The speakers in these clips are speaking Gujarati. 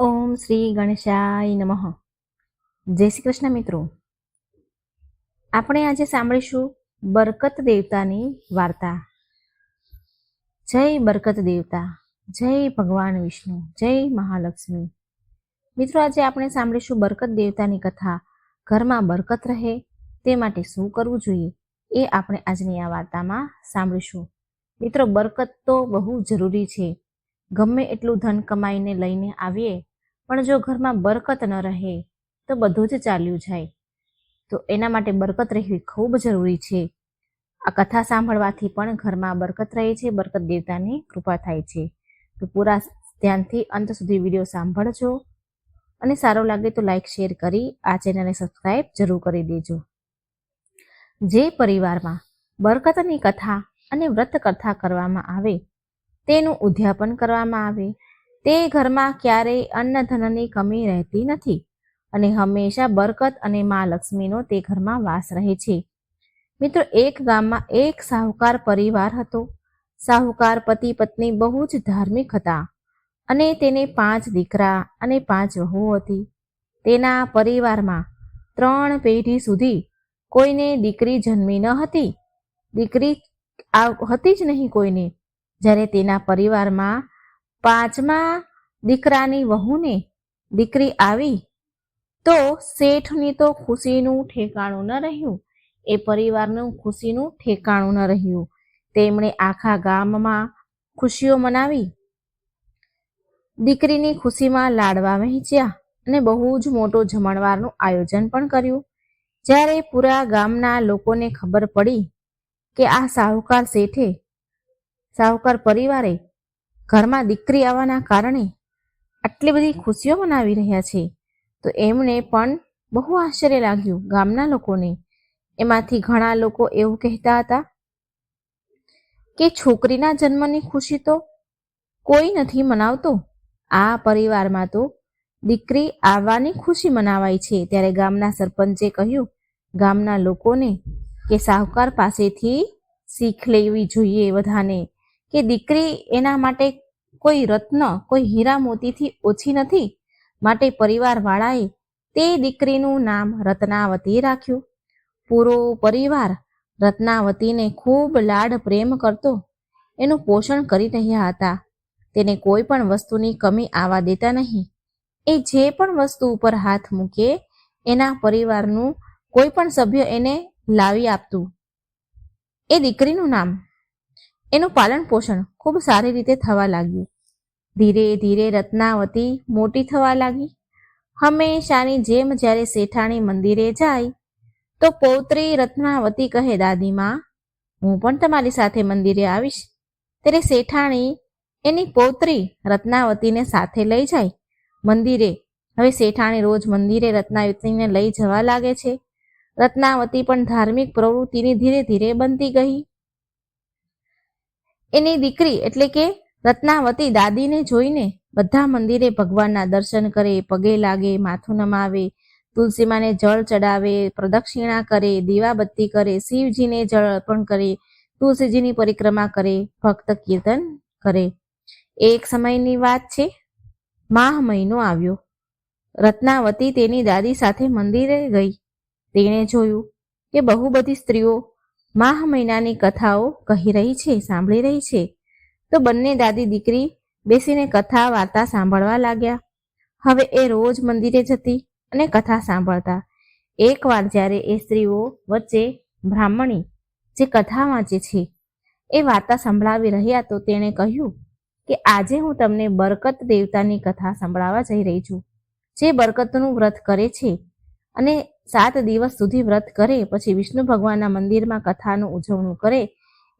ઓમ શ્રી ગણેશાય નમઃ. જય શ્રી કૃષ્ણ મિત્રો. આપણે આજે સાંભળીશું બરકત દેવતાની વાર્તા. જય બરકત દેવતા, જય ભગવાન વિષ્ણુ, જય મહાલક્ષ્મી. મિત્રો, આજે આપણે સાંભળીશું બરકત દેવતાની કથા, ઘરમાં બરકત રહે તે માટે શું કરવું જોઈએ એ આપણે આજની આ વાર્તામાં સાંભળીશું. મિત્રો, બરકત તો બહુ જરૂરી છે. ગમે એટલું ધન કમાઈને લઈને આવીએ પણ જો ઘરમાં બરકત ન રહે, તો બધું જ ચાલ્યું જાય. તો એના માટે બરકત રહેવી ખૂબ જરૂરી છે. આ કથા સાંભળવાથી પણ ઘરમાં બરકત રહે છે, બરકત દેવતાની કૃપા થાય છે. તો પૂરા ધ્યાનથી અંત સુધી વીડિયો સાંભળજો અને સારો લાગે તો લાઈક, શેર કરી આ ચેનલને સબસ્ક્રાઈબ જરૂર કરી દેજો. જે પરિવારમાં બરકતની કથા અને વ્રત કથા કરવામાં આવે, તેનું ઉદ્યાપન કરવામાં આવે તે ઘરમાં ક્યારેય અન્નધનની કમી રહેતી નથી અને હંમેશા બરકત અને મા લક્ષ્મીનો તે ઘરમાં વાસ રહે છે. મિત્રો, એક ગામમાં એક સાહુકાર પરિવાર હતો. સાહુકાર પતિ પત્ની બહુ જ ધાર્મિક હતા અને તેને પાંચ દીકરા અને પાંચ વહુ હતી. તેના પરિવારમાં ત્રણ પેઢી સુધી કોઈને દીકરી જન્મી ન હતી. દીકરી હતી જ નહીં કોઈને. જ્યારે તેના પરિવારમાં પાંચમા દીકરાની વહુને દીકરી આવી તો શેઠની તો ખુશીનું ઠેકાણું ન રહ્યું. એ પરિવારનું ખુશીનું ઠેકાણું ન રહ્યું. તેમણે આખા ગામમાં ખુશીઓ મનાવી. દીકરીની ખુશીમાં લાડવા વહેંચ્યા અને બહુ જ મોટો જમણવારનું આયોજન પણ કર્યું. જ્યારે પૂરા ગામના લોકોને ખબર પડી કે આ સાહુકાર શેઠે સાહુકાર પરિવારે ઘરમાં દીકરી આવવાના કારણે આટલી બધી ખુશીઓ મનાવી રહ્યા છે. તો એમને પણ બહુ આશ્ચર્ય લાગ્યું ગામના લોકોને. એમાંથી ઘણા લોકો એવું કહેતા હતા કે છોકરીના જન્મની ખુશી તો કોઈ નથી મનાવતો. આ પરિવારમાં તો દીકરી આવવાની ખુશી મનાવાય છે. ત્યારે ગામના સરપંચે કહ્યું, ગામના લોકોને કે સાહુકાર પાસેથી શીખ લેવી જોઈએ બધાને, કે દીકરી એના માટે કોઈ રત્ન, કોઈ હીરા મોતીથી ઓછી નથી. માટે પરિવારવાળાએ તે દીકરીનું નામ રત્નાવતી રાખ્યું. પૂરો પરિવાર રત્નાવતીને ખૂબ લાડ પ્રેમ કરતો. એનું પોષણ કરી રહ્યા હતા. તેને કોઈ પણ વસ્તુની કમી આવવા દેતા નહીં. એ જે પણ વસ્તુ ઉપર હાથ મૂકે, એના પરિવારનું કોઈ પણ સભ્ય એને લાવી આપતું. એ દીકરીનું નામ એનું પાલન પોષણ ખૂબ સારી રીતે થવા લાગ્યું. ધીરે ધીરે રત્નાવતી મોટી થવા લાગી. હંમેશાની જેમ જ્યારે શેઠાણી મંદિરે જાય, તો પૌત્રી રત્નાવતી કહે, દાદીમાં, હું પણ તમારી સાથે મંદિરે આવીશ. ત્યારે શેઠાણી એની પૌત્રી રત્નાવતીને સાથે લઈ જાય. મંદિરે, હવે શેઠાણી રોજ મંદિરે રત્નાવતીને લઈ જવા લાગે છે. રત્નાવતી પણ ધાર્મિક પ્રવૃત્તિની ધીરે ધીરે બનતી ગઈ. એની દીકરી એટલે કે રત્નાવતી દાદીને જોઈને બધા મંદિરે ભગવાનના દર્શન કરે, પગે લાગે, માથું નમાવે, તુલસીમાને જળ ચડાવે, પ્રદક્ષિણા કરે, દીવાબત્તી કરે, શિવજીને જળ અર્પણ કરે, તુલસીજીની પરિક્રમા કરે, ભક્ત કીર્તન કરે. એક સમયની વાત છે, માહ મહિનો આવ્યો. રત્નાવતી તેની દાદી સાથે મંદિરે ગઈ. તેણે જોયું કે બહુ બધી સ્ત્રીઓ માહ મહિનાની કથાઓ કહી રહી છે, સાંભળી રહી છે. તો બંને દાદી દીકરી બેસીને કથા, વાર્તા સાંભળવા લાગ્યા. હવે એ રોજ મંદિરે જતી અને કથા સાંભળતા. એકવાર જ્યારે એ સ્ત્રીઓ વચ્ચે બ્રાહ્મણી જે કથા વાંચે છે, એ વાર્તા સંભળાવી રહ્યા તો તેણે કહ્યું કે આજે હું તમને બરકત દેવતાની કથા સંભળાવવા જઈ રહી છું, જે બરકતનું વ્રત કરે છે. અને સાત દિવસ સુધી વ્રત કરે, પછી વિષ્ણુ ભગવાનના મંદિરમાં કથાનું ઉજવણું કરે.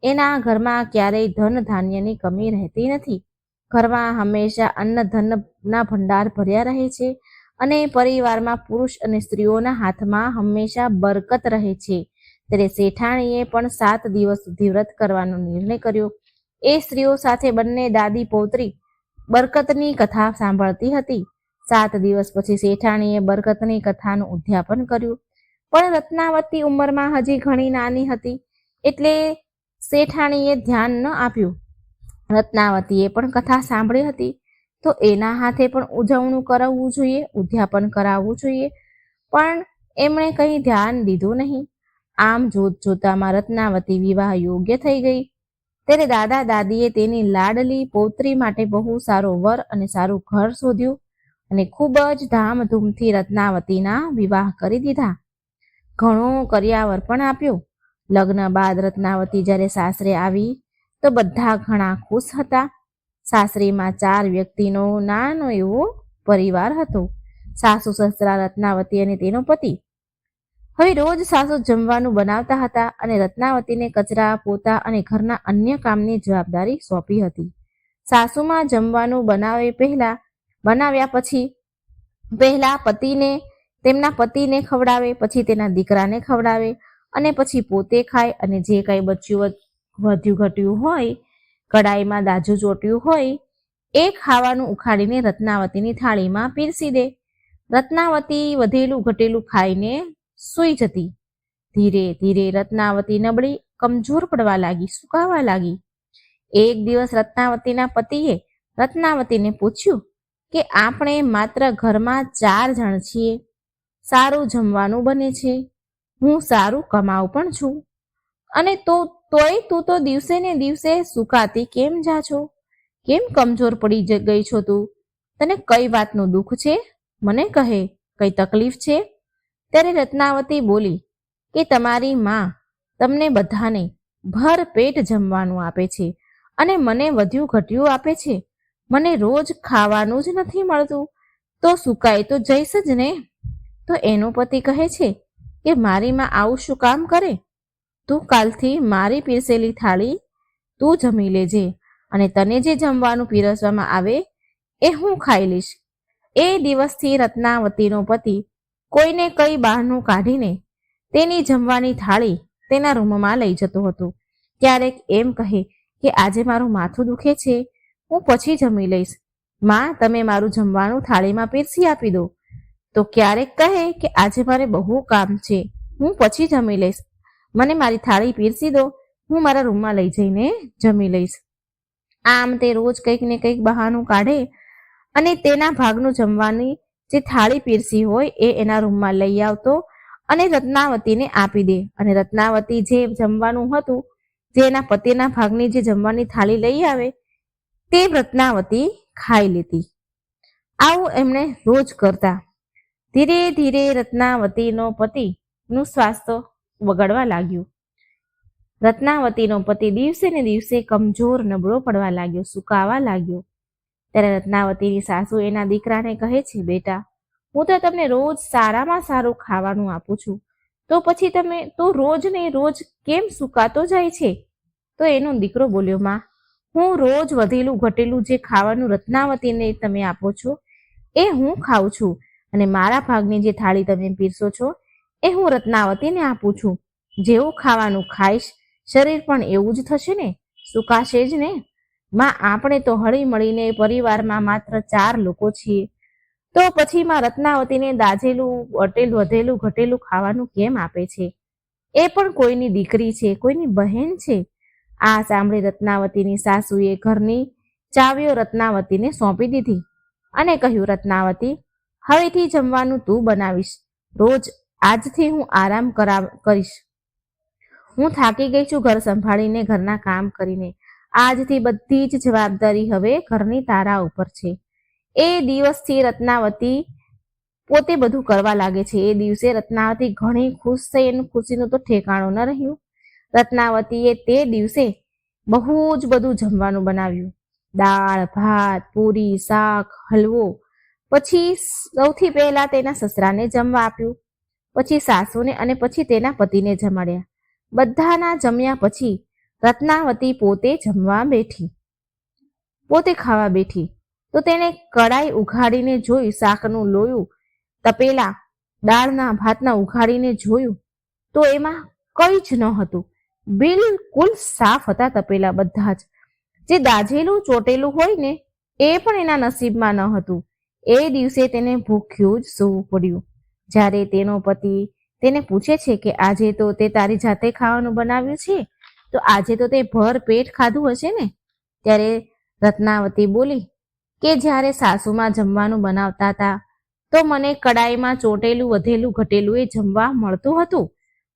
એના ઘરમાં ક્યારેય ધન ધાન્યની કમી રહેતી નથી. ઘરમાં હંમેશા અન્ન ધનના ભંડાર ભર્યા રહે છે અને પરિવારમાં પુરુષ અને સ્ત્રીઓના હાથમાં હંમેશા બરકત રહે છે. ત્યારે શેઠાણીએ પણ સાત દિવસ સુધી વ્રત કરવાનો નિર્ણય કર્યો. એ સ્ત્રીઓ સાથે બંને દાદી પૌત્રી બરકતની કથા સાંભળતી હતી. સાત દિવસ પછી શેઠાણીએ બરકતની કથાનું ઉદ્યાપન કર્યું. પણ રત્નાવતી ઉંમરમાં હજી ઘણી નાની હતી, એટલે શેઠાણીએ ધ્યાન ન આપ્યું. રત્નાવતીએ પણ કથા સાંભળી હતી, તો એના હાથે પણ ઉજવણું કરાવવું જોઈએ, ઉદ્યાપન કરાવવું જોઈએ. પણ એમણે કંઈ ધ્યાન દીધું નહીં. આમ જોત જોતામાં રત્નાવતી વિવાહ યોગ્ય થઈ ગઈ. ત્યારે દાદા દાદીએ તેની લાડલી, પૌત્રી માટે બહુ સારો વર અને સારું ઘર શોધ્યું. અને ખૂબ જ ધામધૂમથી રત્નાવતીના વિવાહ કરી દીધા. ઘણો કર્યાવર પણ આપ્યો. લગ્ન બાદ રત્નાવતી જ્યારે સાસરે આવી, તો બધા ઘણા ખુશ હતા. સાસરીમાં ચાર વ્યક્તિનો નાનો એવો પરિવાર હતો. સાસુ સસરા રત્નાવતી અને તેનો પતિ. હવે રોજ સાસુ જમવાનું બનાવતા હતા અને રત્નાવતીને કચરા, પોતા અને ઘરના અન્ય કામની જવાબદારી સોંપી હતી. સાસુમાં જમવાનું બનાવે પહેલા બનાવ્યા પછી પહેલા પતિને, તેમના પતિને ખવડાવે, પછી તેના દીકરાને ખવડાવે અને પછી પોતે ખાય અને જે કાંઈ બચ્યું વધ્યું, ઘટ્યું હોય કડાઈમાં દાજુ ચોટ્યું હોય, એ ખાવાનું ઉખાડીને રત્નાવતીની થાળીમાં પીરસી દે. રત્નાવતી વધેલું, ઘટેલું ખાઈને સૂઈ જતી. ધીરે ધીરે રત્નાવતી નબળી, કમજોર પડવા લાગી, સુકાવા લાગી. એક દિવસ રત્નાવતીના પતિએ રત્નાવતીને પૂછ્યું કે આપણે માત્ર ઘરમાં ચાર જણ છીએ. સારું જમવાનું બને છે. હું સારું કમાઉં પણ છું. અને તો, તોય તું તો દિવસે ને દિવસે સુકાતી કેમ જા છો? કેમ કમજોર પડી ગઈ છો તું? તને કઈ વાતનું દુઃખ છે? મને કહે, કઈ તકલીફ છે? ત્યારે રત્નાવતી બોલી, કે તમારી માં તમને બધાને ભર પેટ જમવાનું આપે છે અને મને વધ્યું ઘટ્યું આપે છે. મને રોજ ખાવાનું જ નથી મળતું. તો સુકાય તો જઈશ જ ને. તો એનો પતિ કહે છે કે મારી માં આવું શું કામ કરે? તું કાલથી મારી પીરસેલી થાળી તું જમી લેજે અને તને જે જમવાનું પીરસવામાં આવે એ હું ખાઈ લઈશ. એ દિવસથી રત્નાવતીનો પતિ કોઈને કઈ બહારનું કાઢીને તેની જમવાની થાળી તેના રૂમમાં લઈ જતો હતો. ક્યારેક એમ કહે કે આજે મારું માથું દુખે છે. હું પછી જમી લઈશ. માં, તમે મારું જમવાનું થાળીમાં પીરસી આપી દો. તો ક્યારેક કહે કે આજે મારે બહુ કામ છે. હું પછી જમી લઈશ. મને મારી થાળી પીરસી દો. હું મારા રૂમમાં લઈ જઈને જમી લઈશ. આમ તે રોજ કંઈક ને કંઈક બહાનું કાઢે અને તેના ભાગનું જમવાની જે થાળી પીરસી હોય એ એના રૂમમાં લઈ આવતો અને રત્નાવતીને આપી દે. અને રત્નાવતી જે જમવાનું હતું, જે એના પતિના ભાગની જે જમવાની થાળી લઈ આવે તે રત્નાવતી ખાઈ લેતી આવું એમણે રોજ કરતા. ધીરે ધીરે રત્નાવતીનો પતિનું સ્વાસ્થ્ય બગડવા લાગ્યું. રત્નાવતીનો પતિ દિવસે ને દિવસે કમજોર નબળો પડવા લાગ્યો, સુકાવા લાગ્યો. ત્યારે રત્નાવતીની સાસુ એના દીકરાને કહે છે, બેટા, હું તો તમને રોજ સારામાં સારું ખાવાનું આપું છું. તો પછી તમે, તો રોજ ને રોજ કેમ સુકાતો જાય છે? તો એનો દીકરો બોલ્યો, માં હું રોજ વધેલું ઘટેલું જે ખાવાનું રત્નાવતીને તમે આપો છો, એ હું ખાઉં છું. અને મારા ભાગની જે થાળી તમે પીરસો છો, એ હું રત્નાવતીને આપું છું. જેવું ખાવાનું ખાઈશ, શરીર પણ એવું જ થશે ને? સુકાશે જ ને? માં, આપણે તો હળી મળીને પરિવારમાં માત્ર ચાર લોકો છીએ. તો પછી માં રત્નાવતીને દાજેલું વટેલું વધેલું, ઘટેલું ખાવાનું કેમ આપે છે? એ પણ કોઈની દીકરી છે, કોઈની બહેન છે? આ સાંભળી રત્નાવતીની સાસુએ ઘરની ચાવીઓ રત્નાવતીને સોંપી દીધી અને કહ્યું, રત્નાવતી, હવેથી જમવાનું તું બનાવીશ. રોજ આજથી હું આરામ કરાવ, કરીશ. હું થાકી ગઈ છું ઘર સંભાળીને, ઘરના કામ કરીને. આજથી બધી જ જવાબદારી હવે ઘરની તારા ઉપર છે. એ દિવસથી રત્નાવતી પોતે બધું કરવા લાગે છે. એ દિવસે રત્નાવતી ઘણી ખુશ થઈ એનું ખુશીનું તો ઠેકાણું ન રહ્યું. રત્નાવતીએ તે દિવસે બહુ જ બધું જમવાનું બનાવ્યું. દાળ, ભાત, પૂરી, શાક, હલવો. પછી સૌથી પહેલા તેના સસરાને જમવા આપ્યું. પછી સાસુને અને પછી તેના પતિને જમાડ્યા. બધાના જમ્યા પછી રત્નાવતી પોતે જમવા બેઠી. પોતે ખાવા બેઠી. તો તેને કડાઈ ઉઘાડીને જોઈ શાકનું લોયું, તપેલા, દાળના ભાતના ઉઘાડીને જોયું. તો એમાં કંઈ જ ન હતું બિલકુલ સાફ હતા તપેલા બધા જ. જે દાજેલું ચોટેલું હોય ને, એ પણ એના નસીબમાં ન હતું. એ દિવસે તેને ભૂખ્યું જ સૂવું પડ્યું. જ્યારે તેનો પતિ તેને પૂછે છે કે આજે તો તે તારી જાતે ખાવાનું બનાવ્યું છે? તો આજે તો તે ભર પેટ ખાધું હશે ને? ત્યારે રત્નાવતી બોલી, કે જ્યારે સાસુમાં જમવાનું બનાવતા હતા, તો મને કડાઈમાં ચોટેલું, વધેલું, ઘટેલું એ જમવા મળતું હતું.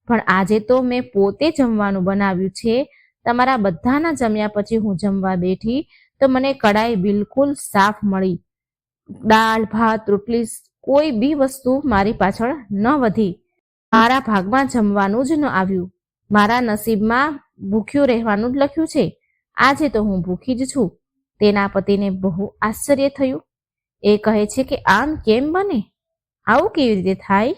પણ આજે તો મેં પોતે જમવાનું બનાવ્યું છે. તમારા બધાના જમ્યા પછી હું જમવા બેઠી તો મને કડાઈ બિલકુલ સાફ મળી. દાળ, ભાત, રોટલી, કોઈ બી વસ્તુ મારી પાછળ ન વધી. મારા ભાગમાં જમવાનું જ ન આવ્યું. મારા નસીબમાં ભૂખ્યું રહેવાનું જ લખ્યું છે. આજે તો હું ભૂખી જ છું. તેના પતિને બહુ આશ્ચર્ય થયું. એ કહે છે કે આમ કેમ બને? આવું કેવી રીતે થાય?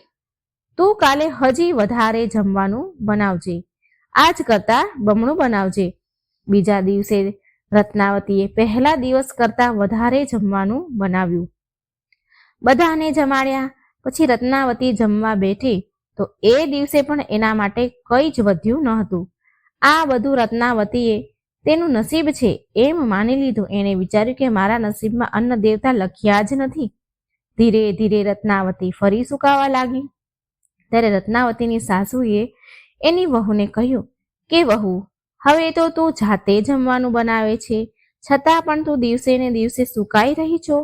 તું કાલે હજી વધારે જમવાનું બનાવજે. આજ કરતાં બમણું બનાવજે. બીજા દિવસે રત્નાવતીએ પહેલા દિવસ કરતાં વધારે જમવાનું બનાવ્યું. બધાને જમાડ્યા. પછી રત્નાવતી જમવા બેઠી. તો એ દિવસે પણ એના માટે કંઈ જ વધ્યું ન હતું આ બધું રત્નાવતીએ તેનું નસીબ છે એમ માની લીધું. એણે વિચાર્યું કે મારા નસીબમાં અન્ન દેવતા લખ્યા જ નથી. ધીરે ધીરે રત્નાવતી ફરી સુકાવા લાગી. ત્યારે રત્નાવતીની સાસુએ એની વહુને કહ્યું, કે વહુ, હવે તો તું જાતે જમવાનું બનાવે છે. છતાં પણ તું દિવસે ને દિવસે સુકાઈ રહી છો.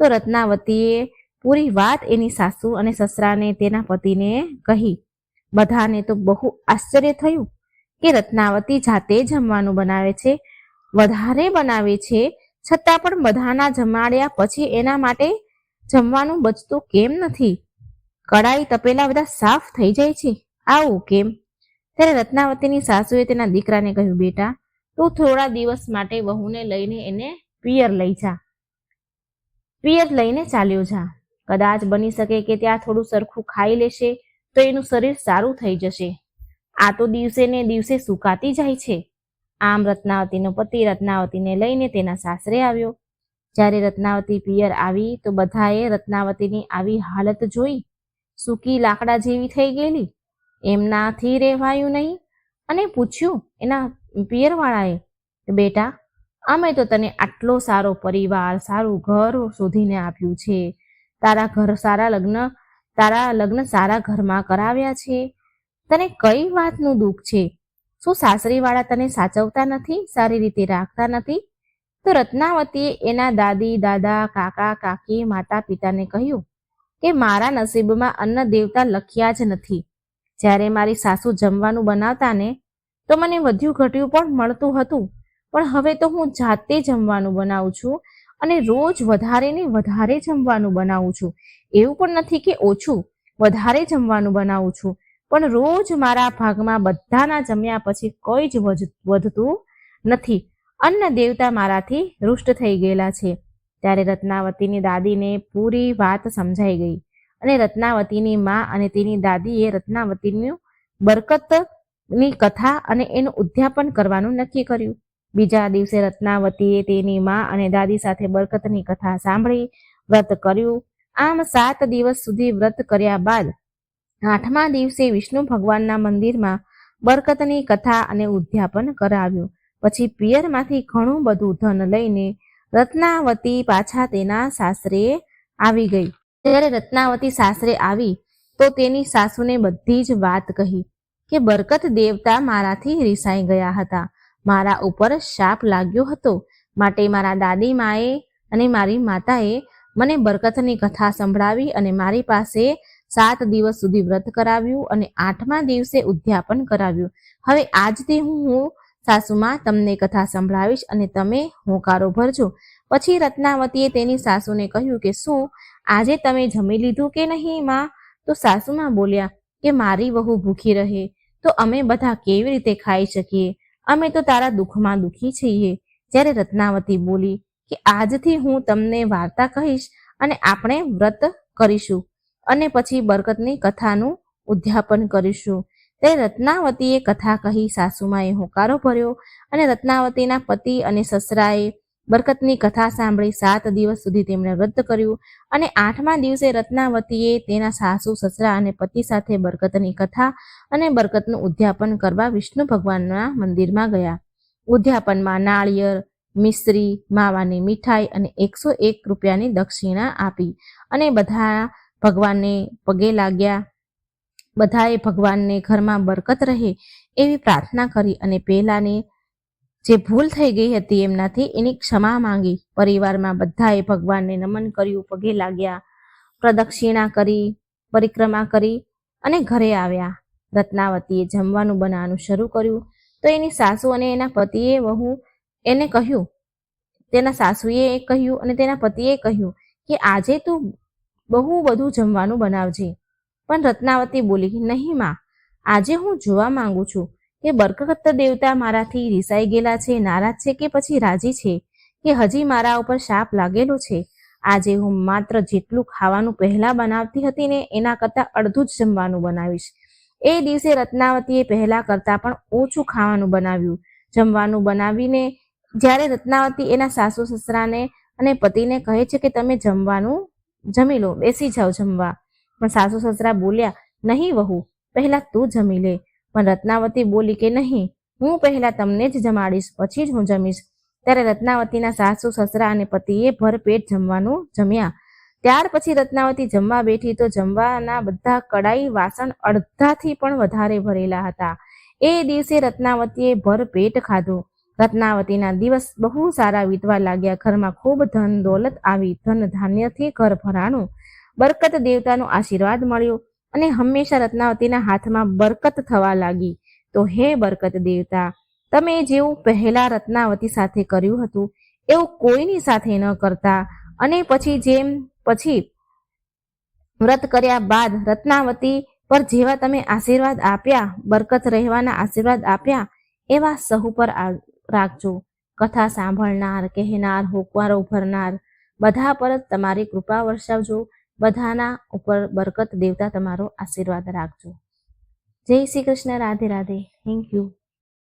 તો રત્નાવતીએ પૂરી વાત એની સાસુ અને સસરાને તેના પતિને કહી. બધાને તો બહુ આશ્ચર્ય થયું કે રત્નાવતી જાતે જમવાનું બનાવે છે, વધારે બનાવે છે, છતાં પણ બધાના જમાડ્યા પછી એના માટે જમવાનું બચતું કેમ નથી? કડાઈ તપેલા બધા સાફ થઈ જાય છે. આવું કેમ? ત્યારે રત્નાવતીની સાસુએ તેના દીકરાને કહ્યું, બેટા, તું થોડા દિવસ માટે વહુને લઈને એને પિયર લઈ જા. પિયર લઈને ચાલ્યો જા. કદાચ બની શકે કે ત્યાં થોડું સરખું ખાઈ લેશે તો એનું શરીર સારું થઈ જશે. આ તો દિવસે ને દિવસે સુકાતી જાય છે. આમ રત્નાવતીનો પતિ રત્નાવતીને લઈને તેના સાસરે આવ્યો. જ્યારે રત્નાવતી પિયર આવી તો બધાએ રત્નાવતીની આવી હાલત જોઈ સૂકી લાકડા જેવી થઈ ગયેલી. એમનાથી રહેવાયું નહીં. અને પૂછ્યું, એના પિયરવાળાએ? બેટા, અમે તો તને આટલો સારો પરિવાર, સારું ઘર શોધીને આપ્યું છે. તારા ઘર સારા લગ્ન, તારા લગ્ન સારા ઘરમાં કરાવ્યા છે. તને કઈ વાતનું દુઃખ છે? શું સાસરીવાળા તને સાચવતા નથી, સારી રીતે રાખતા નથી? તો રત્નાવતીએ એના દાદી, દાદા, કાકા, કાકી માતા પિતાને કહ્યું કે મારા નસીબમાં અન્ન દેવતા લખ્યા જ નથી. જ્યારે મારી સાસુ જમવાનું બનાવતા ને તો મને વધ્યું ઘટ્યું પણ મળતું હતું. પણ હવે તો હું જાતે જમવાનું બનાવું છું અને રોજ વધારે ને વધારે જમવાનું બનાવું છું. એવું પણ નથી કે ઓછું, વધારે જમવાનું બનાવું છું. પણ રોજ મારા ભાગમાં બધાના જમ્યા પછી કોઈ જ વધતું નથી. અન્ન દેવતા મારાથી રુષ્ટ થઈ ગયેલા છે. ત્યારે રત્નાવતીની દાદીને પૂરી વાત સમજાઈ ગઈ અને રત્નાવતીની મા અને તેની દાદીએ રત્નાવતીનું બરકતની કથા અને એનું ઉદ્યાપન કરવાનું નક્કી કર્યું. બીજા દિવસે રત્નાવતીએ તેની મા અને દાદી સાથે બરકતની કથા સાંભળી, વ્રત કર્યું. આમ સાત દિવસ સુધી વ્રત કર્યા બાદ આઠમા દિવસે વિષ્ણુ ભગવાનના મંદિરમાં બરકતની કથા અને ઉદ્યાપન કરાવ્યું. પછી પિયરમાંથી ઘણું બધું ધન લઈને રત્નાવતી પાછા તેના સાસરે આવી ગઈ. જ્યારે રત્નાવતી સાસરે આવી, તો તેની સાસુને બધી જ વાત કહી કે, બરકત દેવતા મારાથી રિસાઈ ગયા હતા. મારા ઉપર શાપ લાગ્યો હતો. માટે મારા દાદી માએ અને મારી માતાએ મને બરકતની કથા સંભળાવી અને મારી પાસે સાત દિવસ સુધી વ્રત કરાવ્યું અને આઠમા દિવસે ઉદ્યાપન કરાવ્યું. હવે આજથી હું સાસુમાં તમને કથા સંભળાવીશ અને તમે હોંકારો ભરજો. પછી રત્નાવતીએ તેની સાસુને કહ્યું કે, શું આજે તમે જમી લીધું કે નહીં, માં? તો સાસુમાં બોલ્યા કે, મારી વહુ ભૂખી રહે, તો અમે બધા કેવી રીતે ખાઈ શકીએ? અમે તો તારા દુઃખમાં દુઃખી છીએ. જ્યારે રત્નાવતી બોલી કે, આજથી હું તમને વાર્તા કહીશ અને આપણે વ્રત કરીશું અને પછી બરકતની કથાનું ઉદ્યાપન કરીશું. ત્યારે રત્નાવતીએ કથા કહી સાસુમાએ હોકારો ભર્યો અને રત્નાવતીના પતિ અને સસરાએ બરકતની કથા સાંભળી સાત દિવસ સુધી તેમણે વ્રત કર્યું અને આઠમા દિવસે રત્નાવતીએ તેના સાસુ, સસરા અને પતિ સાથે બરકતની કથા અને બરકતનું ઉદ્યાપન કરવા વિષ્ણુ ભગવાનના મંદિરમાં ગયા. ઉદ્યાપનમાં નાળિયેર મિશ્રી માવાની મીઠાઈ અને એકસો એક રૂપિયાની દક્ષિણા આપી અને બધા ભગવાનને પગે લાગ્યા. બધાએ ભગવાનને ઘરમાં બરકત રહે એવી પ્રાર્થના કરી અને પહેલાની જે ભૂલ થઈ ગઈ હતી એમનાથી એની ક્ષમા માંગી. પરિવારમાં બધાએ ભગવાનને નમન કર્યું, પગે લાગ્યા, પ્રદક્ષિણા કરી, પરિક્રમા કરી અને ઘરે આવ્યા. રત્નાવતીએ જમવાનું બનાવવાનું શરૂ કર્યું તો એની સાસુ અને એના પતિએ વહુ એને કહ્યું, તેના સાસુએ કહ્યું અને તેના પતિએ કહ્યું કે આજે તું બહુ બધું જમવાનું બનાવજે. પણ રત્નાવતી બોલી, નહીં માં, આજે હું જોવા માંગુ છું કે બરકત દેવતા મારાથી રિસાઈ ગયેલા છે, નારાજ છે કે પછી રાજી છે, કે હજી મારા ઉપર શાપ લાગેલો છે? આજે હું માત્ર જેટલું ખાવાનું પહેલા બનાવતી હતી ને એના કરતાં અડધું જ જમવાનું બનાવીશ. એ દિવસે રત્નાવતીએ પહેલા કરતાં પણ ઓછું ખાવાનું બનાવ્યું. જમવાનું બનાવીને, જ્યારે રત્નાવતી એના સાસુ, સસરાને અને પતિને કહે છે કે, તમે જમવાનું, જમી લો, બેસી જાઓ જમવા. પણ સાસુ સસરા બોલ્યા, નહીં વહુ, પહેલા તું જમી લે. પણ રત્નાવતી બોલી કે, નહીં, હું પહેલા તમને જ જમાડીશ, પછી જ હું જમીશ. ત્યારે રત્નાવતીના સાસુ સસરા અને પતિએ ભરપેટ જમવાનું જમ્યા. ત્યાર પછી રત્નાવતી જમવા બેઠી તો જમવાના બધા કડાઈ, વાસણ અડધાથી પણ વધારે ભરેલા હતા. એ દિવસે રત્નાવતીએ ભરપેટ ખાધું. રત્નાવતીના દિવસ બહુ સારા વીતવા લાગ્યા. ઘરમાં ખૂબ ધન દોલત આવી. ધન ધાન્યથી ઘર ભરાણું. બરકત દેવતાનો આશીર્વાદ મળ્યો અને હંમેશા રત્નાવતીના હાથમાં બરકત થવા લાગી. તો હે બરકત દેવતા, તમે જેવું પહેલા રત્નાવતી સાથે કર્યું હતું, એવું કોઈની સાથે ન કરતા. અને પછી જેમ, પછી વ્રત કર્યા બાદ રત્નાવતી પર જેવા તમે આશીર્વાદ આપ્યા, બરકત રહેવાના આશીર્વાદ આપ્યા, એવા સહુ પર રાખજો. કથા સાંભળનાર, કહેનાર, હોકવારો ભરનાર, બધા પર જ તમારી કૃપા વર્ષાવજો બધાના ઉપર બરકત દેવતા તમારો આશીર્વાદ રાખજો. જય શ્રી કૃષ્ણ રાધે રાધે. Thank you